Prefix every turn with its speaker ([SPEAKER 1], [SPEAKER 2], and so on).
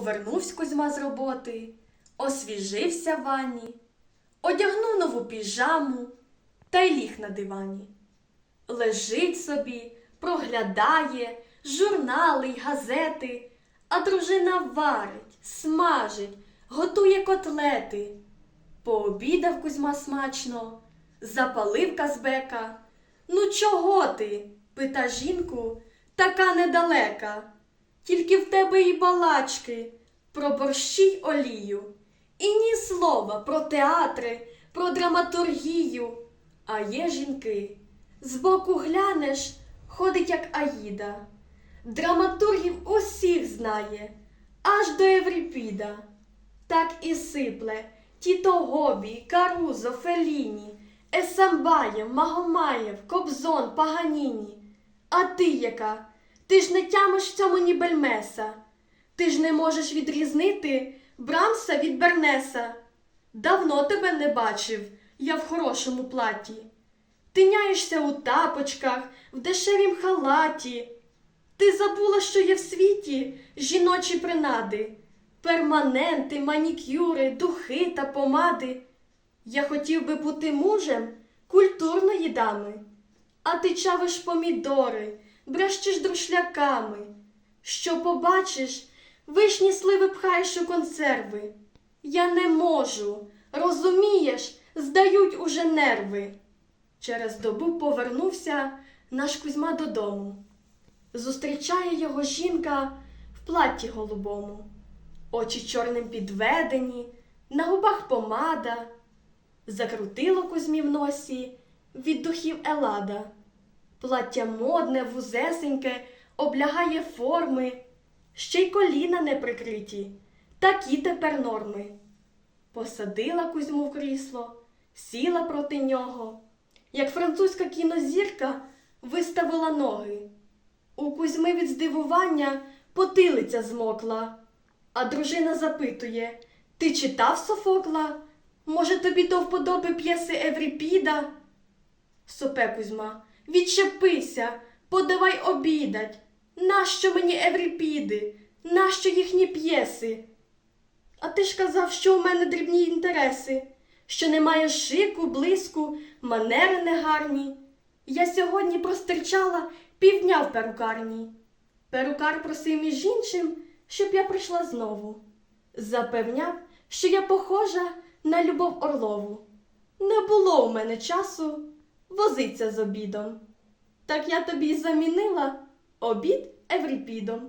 [SPEAKER 1] Повернувся Кузьма з роботи, освіжився в ванні, одягнув нову піжаму та й ліг на дивані. Лежить собі, проглядає журнали й газети, а дружина варить, смажить, готує котлети. Пообідав Кузьма смачно, запалив казбека. Ну, чого ти? пита жінку, така недалека. Тільки в тебе і балачки про борщі й олію, і ні слова про театри, про драматургію. А є жінки. Збоку глянеш, ходить як Аїда. Драматургів усіх знає, аж до Евріпіда. Так і сипле Тіто Гобі, Карузо, Феліні, Есамбаєв, Магомаєв, Кобзон, Паганіні. А ти яка? Ти ж не тямиш в цьому ні бельмеса. Ти ж не можеш відрізнити Брамса від Бернеса. Давно тебе не бачив, я в хорошому платі. Тиняєшся у тапочках, в дешевім халаті. Ти забула, що є в світі жіночі принади, перманенти, манікюри, духи та помади. Я хотів би бути мужем культурної дами, а ти чавиш помідори, брещиш друшляками. Що побачиш, вишні сливи пхаєш у консерви. Я не можу, розумієш, здають уже нерви. Через добу повернувся наш Кузьма додому. Зустрічає його жінка в платті голубому, очі чорним підведені, на губах помада, закрутило Кузьмі в носі від духів Елада. Плаття модне, вузесеньке, облягає форми, ще й коліна не прикриті, такі тепер норми. Посадила Кузьму в крісло, сіла проти нього, як французька кінозірка виставила ноги. У Кузьми від здивування потилиця змокла, а дружина запитує Ти читав Софокла? Може, тобі до вподоби п'єси Евріпіда? Сопе Кузьма, відчепися, подавай обідать. Нащо мені Евріпіди? Нащо їхні п'єси? А ти ж казав, що у мене дрібні інтереси, що немає шику, блиску, манери негарні. Я сьогодні простирчала півдня в перукарні. Перукар просив між іншим, щоб я прийшла знову. Запевняв, що я похожа на Любов Орлову. Не було у мене часу возиться з обідом. Так я тобі замінила обід Евріпідом.